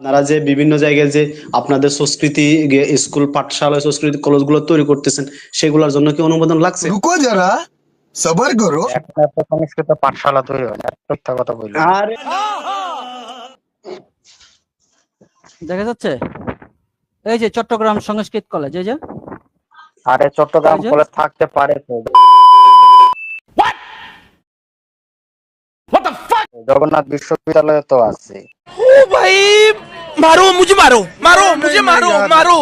আপনারা যে বিভিন্ন জায়গায় যে আপনাদের সংস্কৃতি স্কুল পাঠশালা সংস্কৃতি কলেজগুলো তৈরি করতেছেন সেগুলোর জন্য কি অনুমোদন লাগছে? রুকো যারা সবার করো। সংস্কৃত পাঠশালা তৈরি হয় মিথ্যা কথা বলি আরে! দেখা যাচ্ছে? এই যে চট্টগ্রাম সংস্কৃত কলেজ এই যে। আরে চট্টগ্রাম কলেজ থাকতে পারে তো। জগন্নাথ বিশ্ববিদ্যালয়ে তো আছে ओ भाई मारो मुझे मारो मारो मुझे मारो मारो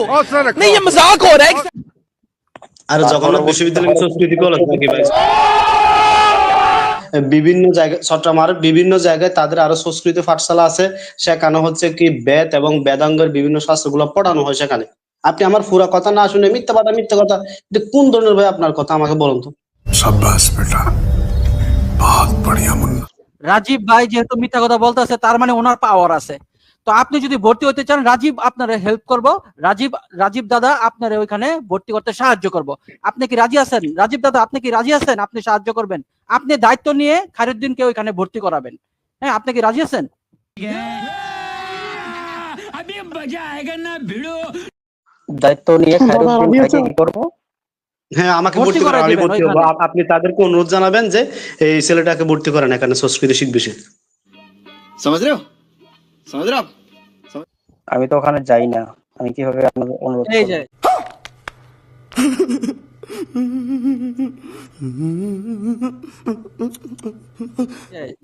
नहीं ये मजाक हो रहा है আর জগন্নাথ বিশ্ববিদ্যালয় সংস্কৃতি কলেজ নাকি ভাই বিভিন্ন জায়গায় চট্টগ্রামের বিভিন্ন জায়গায় তাদের আরো সংস্কৃত পাঠশালা আছে সেখানে হচ্ছে কি বেদ এবং বেদাঙ্গের বিভিন্ন শাস্ত্রগুলো পড়ানো হয় সেখানে আপনি আমার পুরা কথা না শুনে মিথ্যা কথা মিথ্যা কথা এটা কোন ধরনের ভাই আপনার কথা আমাকে বলুন তো शाबाश बेटा बहुत बढ़िया मुन्ना রাজীব ভাই যেহেতু মিথ্যা কথা বলতেছে তার মানে ওনার পাওয়ার আছে। তো আপনি যদি ভর্তি হতে চান রাজীব আপনার হেল্প করব। রাজীব রাজীব দাদা আপনার ওইখানে ভর্তি করতে সাহায্য করব। আপনি কি রাজি আছেন? রাজীব দাদা আপনি কি রাজি আছেন? আপনি সাহায্য করবেন। আপনি দায়িত্ব নিয়ে খায়রুদ্দিনকে ওইখানে ভর্তি করাবেন। হ্যাঁ আপনি কি রাজি আছেন? দায়িত্ব নিয়ে খায়রুদ্দিন করব। হ্যাঁ আপনি তাদেরকে অনুরোধ জানাবেন যে এই ছেলেটাকে ভর্তি করেন এখানে শিখবে আমি তো ওখানে যাই না। আমি কীভাবে অনুরোধ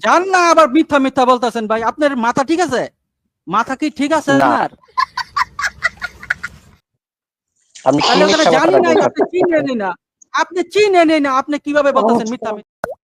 জান না আবার মিথ্যা মিথ্যা বলতেছেন ভাই। আপনার মাথা ঠিক আছে? মাথা কি ঠিক আছে আপনার? আপনি কি তাহলে ওখানে মিথ্যা জানি কথাটা না বলছেন? আপনি চিনেনি না আপনি চিনেনি না আপনি কীভাবে বলতেছেন মিথ্যা মিথ্যা